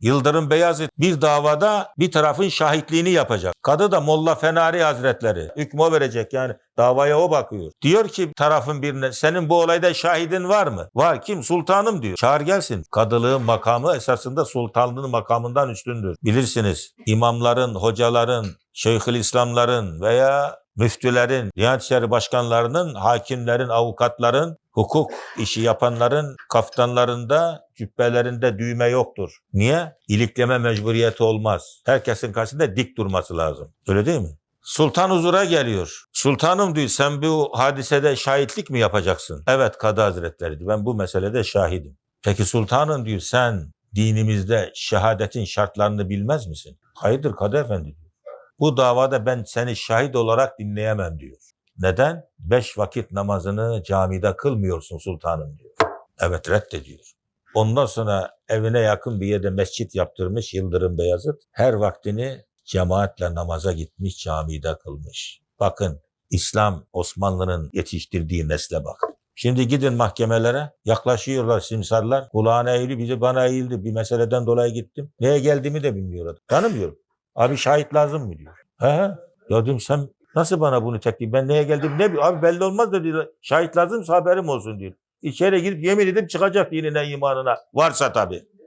Yıldırım Beyazıt bir davada bir tarafın şahitliğini yapacak. Kadı da Molla Fenari Hazretleri. Hükmü verecek yani davaya o bakıyor. Diyor ki tarafın birine senin bu olayda şahidin var mı? Var kim? Sultanım diyor. Çağır gelsin. Kadılığın makamı esasında sultanlığın makamından üstündür. Bilirsiniz imamların, hocaların, şeyhülislamların veya müftülerin, Diyanet İşleri başkanlarının, hakimlerin, avukatların, hukuk işi yapanların kaftanlarında, cübbelerinde düğme yoktur. Niye? İlikleme mecburiyeti olmaz. Herkesin karşısında dik durması lazım. Öyle değil mi? Sultan huzura geliyor. Sultanım diyor sen bu hadisede şahitlik mi yapacaksın? Evet Kadı Hazretleri diyor, ben bu meselede şahidim. Peki sultanım diyor sen dinimizde şehadetin şartlarını bilmez misin? Hayırdır Kadı Efendi diyor. Bu davada ben seni şahit olarak dinleyemem diyor. Neden? Beş vakit namazını camide kılmıyorsun sultanım diyor. Evet reddediyor. Ondan sonra evine yakın bir yerde mescit yaptırmış Yıldırım Beyazıt. Her vaktini cemaatle namaza gitmiş, camide kılmış. Bakın İslam Osmanlı'nın yetiştirdiği nesle bak. Şimdi gidin mahkemelere, yaklaşıyorlar simsarlar. Kulağına eğili, bizi bana eğildi. Bir meseleden dolayı gittim. Neye geldiğimi de bilmiyor adam. Tanımıyorum. Abi şahit lazım mı diyor. He. Ya diyorum sen nasıl bana bunu teklif? Ben neye geldim ne. Abi belli olmaz da diyor. Şahit lazımsa haberim olsun diyor. İçeri girip yemin edip çıkacak dinine imanına. Varsa tabii.